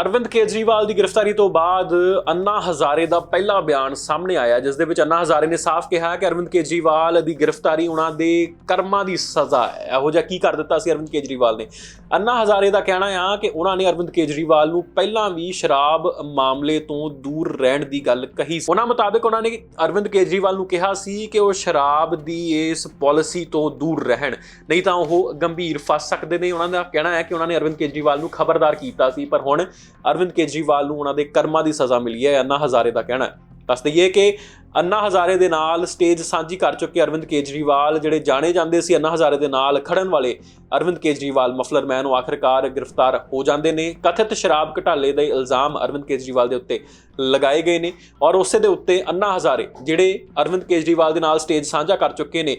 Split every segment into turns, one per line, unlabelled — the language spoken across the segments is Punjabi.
ਅਰਵਿੰਦ ਕੇਜਰੀਵਾਲ ਦੀ ਗ੍ਰਿਫਤਾਰੀ ਤੋਂ ਬਾਅਦ ਅੰਨਾ ਹਜ਼ਾਰੇ ਦਾ ਪਹਿਲਾ ਬਿਆਨ ਸਾਹਮਣੇ ਆਇਆ, ਜਿਸ ਦੇ ਵਿੱਚ ਅੰਨਾ ਹਜ਼ਾਰੇ ਨੇ ਸਾਫ਼ ਕਿਹਾ ਕਿ ਅਰਵਿੰਦ ਕੇਜਰੀਵਾਲ ਦੀ ਗ੍ਰਿਫਤਾਰੀ ਉਹਨਾਂ ਦੇ ਕਰਮਾਂ ਦੀ ਸਜ਼ਾ ਹੈ। ਇਹੋ ਜਿਹਾ ਕੀ ਕਰ ਦਿੱਤਾ ਸੀ ਅਰਵਿੰਦ ਕੇਜਰੀਵਾਲ ਨੇ? ਅੰਨਾ ਹਜ਼ਾਰੇ ਦਾ ਕਹਿਣਾ ਆ ਕਿ ਉਹਨਾਂ ਨੇ ਅਰਵਿੰਦ ਕੇਜਰੀਵਾਲ ਨੂੰ ਪਹਿਲਾਂ ਵੀ ਸ਼ਰਾਬ ਮਾਮਲੇ ਤੋਂ ਦੂਰ ਰਹਿਣ ਦੀ ਗੱਲ ਕਹੀ ਸੀ। ਉਹਨਾਂ ਮੁਤਾਬਕ ਉਹਨਾਂ ਨੇ ਅਰਵਿੰਦ ਕੇਜਰੀਵਾਲ ਨੂੰ ਕਿਹਾ ਸੀ ਕਿ ਉਹ ਸ਼ਰਾਬ ਦੀ ਇਸ ਪਾਲਿਸੀ ਤੋਂ ਦੂਰ ਰਹਿਣ, ਨਹੀਂ ਤਾਂ ਉਹ ਗੰਭੀਰ ਫਸ ਸਕਦੇ ਨੇ। ਉਹਨਾਂ ਦਾ ਕਹਿਣਾ ਹੈ ਕਿ ਉਹਨਾਂ ਨੇ ਅਰਵਿੰਦ ਕੇਜਰੀਵਾਲ ਨੂੰ ਖਬਰਦਾਰ ਕੀਤਾ ਸੀ, ਪਰ ਹੁਣ ਅਰਵਿੰਦ ਕੇਜਰੀਵਾਲ ਨੂੰ ਉਹਨਾਂ ਦੇ ਕਰਮਾਂ ਦੀ ਸਜ਼ਾ ਮਿਲੀ ਹੈ ਅੰਨਾ ਹਜ਼ਾਰੇ ਦਾ ਕਹਿਣਾ ਹੈ। ਦੱਸ ਦਈਏ ਕਿ ਅੰਨਾ ਹਜ਼ਾਰੇ ਦੇ ਨਾਲ ਸਟੇਜ ਸਾਂਝੀ ਕਰ ਚੁੱਕੇ ਅਰਵਿੰਦ ਕੇਜਰੀਵਾਲ, ਜਿਹੜੇ ਜਾਣੇ ਜਾਂਦੇ ਸੀ ਅੰਨਾ ਹਜ਼ਾਰੇ ਦੇ ਨਾਲ ਖੜਨ ਵਾਲੇ ਅਰਵਿੰਦ ਕੇਜਰੀਵਾਲ, ਮਫਲਰ ਮੈਨ ਨੂੰ ਆਖਰਕਾਰ ਗ੍ਰਿਫਤਾਰ ਹੋ ਜਾਂਦੇ ਨੇ। ਕਥਿਤ ਸ਼ਰਾਬ ਘਟਾਲੇ ਦੇ ਇਲਜ਼ਾਮ ਅਰਵਿੰਦ ਕੇਜਰੀਵਾਲ ਦੇ ਉੱਤੇ ਲਗਾਏ ਗਏ ਨੇ ਔਰ ਉਸੇ ਦੇ ਉੱਤੇ ਅੰਨਾ ਹਜ਼ਾਰੇ, ਜਿਹੜੇ ਅਰਵਿੰਦ ਕੇਜਰੀਵਾਲ ਦੇ ਨਾਲ ਸਟੇਜ ਸਾਂਝਾ ਕਰ ਚੁੱਕੇ ਨੇ,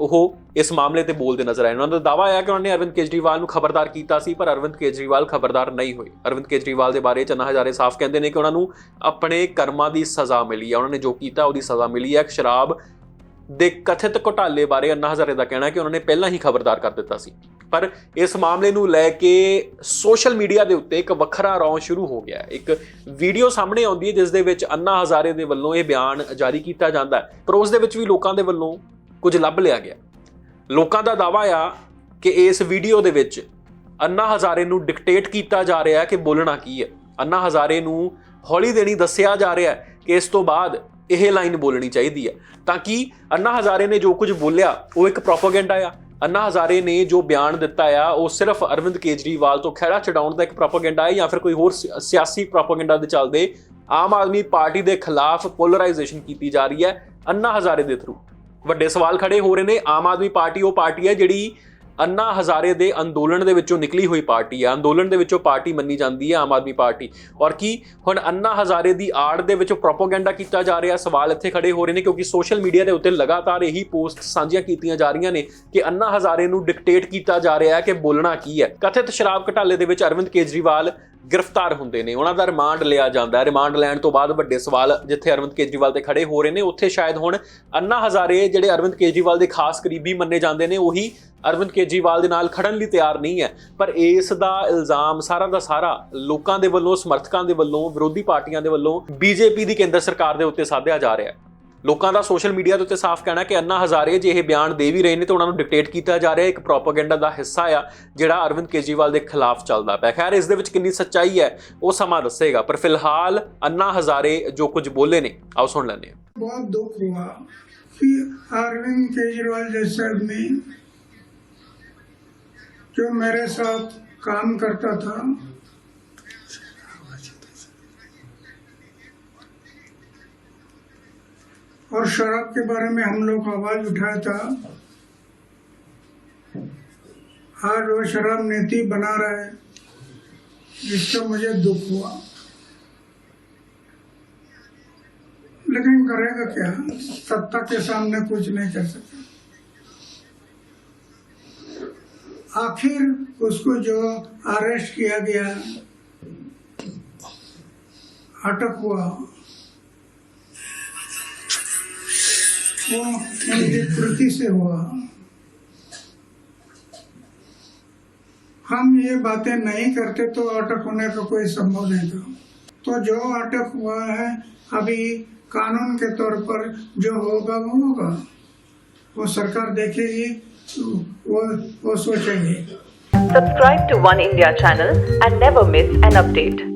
ਉਹ ਇਸ ਮਾਮਲੇ ਤੇ ਬੋਲਦੇ ਨਜ਼ਰ ਆਏ। ਉਹਨਾਂ ਦਾ ਦਾਵਾ ਹੈ ਕਿ ਉਹਨਾਂ ਨੇ ਅਰਵਿੰਦ ਕੇਜਰੀਵਾਲ ਨੂੰ ਖਬਰਦਾਰ ਕੀਤਾ ਸੀ, ਪਰ ਅਰਵਿੰਦ ਕੇਜਰੀਵਾਲ ਖਬਰਦਾਰ ਨਹੀਂ ਹੋਏ। ਅਰਵਿੰਦ ਕੇਜਰੀਵਾਲ ਦੇ ਬਾਰੇ ਚੰਨਾ ਹਜ਼ਾਰੇ ਸਾਫ਼ ਕਹਿੰਦੇ ਨੇ ਕਿ ਉਹਨਾਂ ਨੂੰ ਆਪਣੇ ਕਰਮਾਂ ਦੀ ਸਜ਼ਾ ਮਿਲੀ ਹੈ ਉਹਨਾਂ ਨੇ ਜੋ ਕੀਤਾ ਉਹਦੀ ਸਜ਼ਾ ਮਿਲੀ ਹੈ ਸ਼ਰਾਬ ਦੇ ਕਥਿਤ ਘੁਟਾਲੇ ਬਾਰੇ ਅੰਨਾ ਹਜ਼ਾਰੇ ਦਾ ਕਹਿਣਾ ਹੈ ਕਿ ਉਹਨਾਂ ਨੇ ਪਹਿਲਾਂ ਹੀ ਖਬਰਦਾਰ ਕਰ ਦਿੱਤਾ ਸੀ। ਪਰ ਇਸ ਮਾਮਲੇ ਨੂੰ ਲੈ ਕੇ ਸੋਸ਼ਲ ਮੀਡੀਆ ਦੇ ਉੱਤੇ ਇੱਕ ਵੱਖਰਾ ਰੌਂ ਸ਼ੁਰੂ ਹੋ ਗਿਆ ਇੱਕ ਵੀਡੀਓ ਸਾਹਮਣੇ ਆਉਂਦੀ ਹੈ, ਜਿਸ ਦੇ ਵਿੱਚ ਅੰਨਾ ਹਜ਼ਾਰੇ ਦੇ ਵੱਲੋਂ ਇਹ ਬਿਆਨ ਜਾਰੀ ਕੀਤਾ ਜਾਂਦਾ ਹੈ। ਪਰ ਉਸ ਦੇ ਵਿੱਚ ਵੀ ਲੋਕਾਂ ਦੇ ਵੱਲੋਂ ਕੁਝ ਲੱਭ ਲਿਆ ਗਿਆ ਲੋਕਾਂ ਦਾ ਦਾਵਾ ਆ ਕਿ ਇਸ ਵੀਡੀਓ ਦੇ ਵਿੱਚ ਅੰਨਾ ਹਜ਼ਾਰੇ ਨੂੰ ਡਿਕਟੇਟ ਕੀਤਾ ਜਾ ਰਿਹਾ ਹੈ ਕਿ ਬੋਲਣਾ ਕੀ ਹੈ। ਅੰਨਾ ਹਜ਼ਾਰੇ ਨੂੰ ਹੌਲੀ ਦੇਣੀ ਦੱਸਿਆ ਜਾ ਰਿਹਾ ਹੈ ਕਿ ਇਸ ਤੋਂ ਬਾਅਦ ਇਹ ਲਾਈਨ ਬੋਲਣੀ ਚਾਹੀਦੀ ਹੈ ਤਾਂ ਕਿ ਅੰਨਾ ਹਜ਼ਾਰੇ ਨੇ ਜੋ ਕੁਝ ਬੋਲਿਆ, ਉਹ ਇੱਕ ਪ੍ਰੋਪਾਗੈਂਡਾ ਆ। ਅੰਨਾ ਹਜ਼ਾਰੇ ਨੇ ਜੋ ਬਿਆਨ ਦਿੱਤਾ ਆ, ਉਹ ਸਿਰਫ ਅਰਵਿੰਦ ਕੇਜਰੀਵਾਲ ਤੋਂ ਖਹਿੜਾ ਛਡਾਉਣ ਦਾ ਇੱਕ ਪ੍ਰੋਪਾਗੈਂਡਾ ਹੈ ਜਾਂ ਫਿਰ ਕੋਈ ਹੋਰ ਸਿ- ਸਿਆਸੀ ਪ੍ਰੋਪਾਗੈਂਡਾ ਦੇ ਚੱਲਦੇ ਆਮ ਆਦਮੀ ਪਾਰਟੀ ਦੇ ਖਿਲਾਫ ਪੋਲਰਾਈਜੇਸ਼ਨ ਕੀਤੀ ਜਾ ਰਹੀ ਹੈ ਅੰਨਾ ਹਜ਼ਾਰੇ ਦੇ ਥਰੂ ਵੱਡੇ ਸਵਾਲ ਖੜੇ ਹੋ ਰਹੇ ਨੇ। ਆਮ ਆਦਮੀ ਪਾਰਟੀ ਉਹ ਪਾਰਟੀ ਹੈ ਜਿਹੜੀ ਅੰਨਾ ਹਜ਼ਾਰੇ ਦੇ ਅੰਦੋਲਨ ਦੇ ਵਿੱਚੋਂ ਨਿਕਲੀ ਹੋਈ ਪਾਰਟੀ ਹੈ ਅੰਦੋਲਨ ਦੇ ਵਿੱਚੋਂ ਪਾਰਟੀ ਮੰਨੀ ਜਾਂਦੀ ਹੈ ਆਮ ਆਦਮੀ ਪਾਰਟੀ। ਔਰ ਕੀ ਹੁਣ ਅੰਨਾ ਹਜ਼ਾਰੇ ਦੀ ਆੜ ਦੇ ਵਿੱਚ ਪ੍ਰੋਪਾਗੈਂਡਾ ਕੀਤਾ ਜਾ ਰਿਹਾ? ਸਵਾਲ ਇੱਥੇ ਖੜੇ ਹੋ ਰਹੇ ਨੇ ਕਿਉਂਕਿ ਸੋਸ਼ਲ ਮੀਡੀਆ ਦੇ ਉੱਤੇ ਲਗਾਤਾਰ ਇਹੀ ਪੋਸਟ ਸਾਂਝੀਆਂ ਕੀਤੀਆਂ ਜਾ ਰਹੀਆਂ ਨੇ ਕਿ ਅੰਨਾ ਹਜ਼ਾਰੇ ਨੂੰ ਡਿਕਟੇਟ ਕੀਤਾ ਜਾ ਰਿਹਾ ਹੈ ਕਿ ਬੋਲਣਾ ਕੀ ਹੈ। ਕਥਿਤ ਸ਼ਰਾਬ ਘਟਾਲੇ ਦੇ ਵਿੱਚ ਅਰਵਿੰਦ ਕੇਜਰੀਵਾਲ ਗ੍ਰਿਫਤਾਰ ਹੁੰਦੇ ਨੇ। ਉਹਨਾਂ ਦਾ ਰਿਮਾਂਡ ਲਿਆ ਜਾਂਦਾ ਹੈ। ਰਿਮਾਂਡ ਲੈਣ ਤੋਂ ਬਾਅਦ ਵੱਡੇ ਸਵਾਲ ਜਿੱਥੇ ਅਰਵਿੰਦ ਕੇਜਰੀਵਾਲ ਦੇ ਖੜੇ ਹੋ ਰਹੇ ਨੇ, ਉੱਥੇ ਸ਼ਾਇਦ ਹੁਣ ਅੰਨਾ ਹਜ਼ਾਰੇ ਜਿਹੜੇ ਅਰਵਿੰਦ ਕੇਜਰੀਵਾਲ ਦੇ ਖਾਸ ਕਰੀਬੀ ਮੰਨੇ ਜਾਂਦੇ ਨੇ, ਉਹੀ ਅਰਵਿੰਦ ਕੇਜਰੀਵਾਲ ਦੇ ਨਾਲ ਖੜਨ ਲਈ ਤਿਆਰ ਨਹੀਂ ਹੈ। ਪਰ ਇਸ ਦਾ ਇਲਜ਼ਾਮ ਸਾਰਾ ਦਾ ਸਾਰਾ ਲੋਕਾਂ ਦੇ ਵੱਲੋਂ, ਸਮਰਥਕਾਂ ਦੇ ਵੱਲੋਂ, ਵਿਰੋਧੀ ਪਾਰਟੀਆਂ ਦੇ ਵੱਲੋਂ ਬੀਜੇਪੀ ਦੀ ਕੇਂਦਰ ਸਰਕਾਰ ਦੇ ਉੱਤੇ ਸਾਧਿਆ ਜਾ ਰਿਹਾ ਹੈ। ਲੋਕਾਂ ਦਾ ਸੋਸ਼ਲ ਮੀਡੀਆ ਦੇ ਉੱਤੇ ਸਾਫ਼ ਕਹਿਣਾ ਕਿ ਅੰਨਾ ਹਜ਼ਾਰੇ ਜੇ ਇਹ ਬਿਆਨ ਦੇ ਵੀ ਰਹੇ ਨੇ ਤਾਂ ਉਹਨਾਂ ਨੂੰ ਡਿਕਟੇਟ ਕੀਤਾ ਜਾ ਰਿਹਾ ਹੈ ਇੱਕ ਪ੍ਰੋਪਾਗੈਂਡਾ ਦਾ ਹਿੱਸਾ ਆ ਜਿਹੜਾ ਅਰਵਿੰਦ ਕੇਜਰੀਵਾਲ ਦੇ ਖਿਲਾਫ ਚੱਲਦਾ ਪਿਆ ਖੈਰ ਇਸ ਦੇ ਵਿੱਚ ਕਿੰਨੀ ਸੱਚਾਈ ਹੈ ਉਹ ਸਮਾਂ ਦੱਸੇਗਾ ਪਰ ਫਿਲਹਾਲ ਅੰਨਾ ਹਜ਼ਾਰੇ ਜੋ ਕੁਝ ਬੋਲੇ ਨੇ ਆਓ ਸੁਣ ਲੈਂਦੇ ਹਾਂ
बहुत दुख हुआ कि अरविंद केजरीवाल जैसे आदमी जो मेरे साथ काम करता था और शराब के बारे में हम लोग आवाज़ उठाया था। आज वो शराब नीति बना रहा है जिसका मुझे दुख हुआ। लेकिन करेगा क्या? सत्ता के सामने कुछ नहीं कर सकता। आखिर उसको जो अरेस्ट किया गया, अटक हुआ। वो कृति से हुआ हम ये बातें नहीं करते तो अटक होने का कोई संभव नहीं था। तो जो अटक हुआ है, अभी कानून के तौर पर जो होगा, वो होगा। वो सरकार देखेगी, वो वो सोचेगी।
Subscribe to One India channel and never miss an update.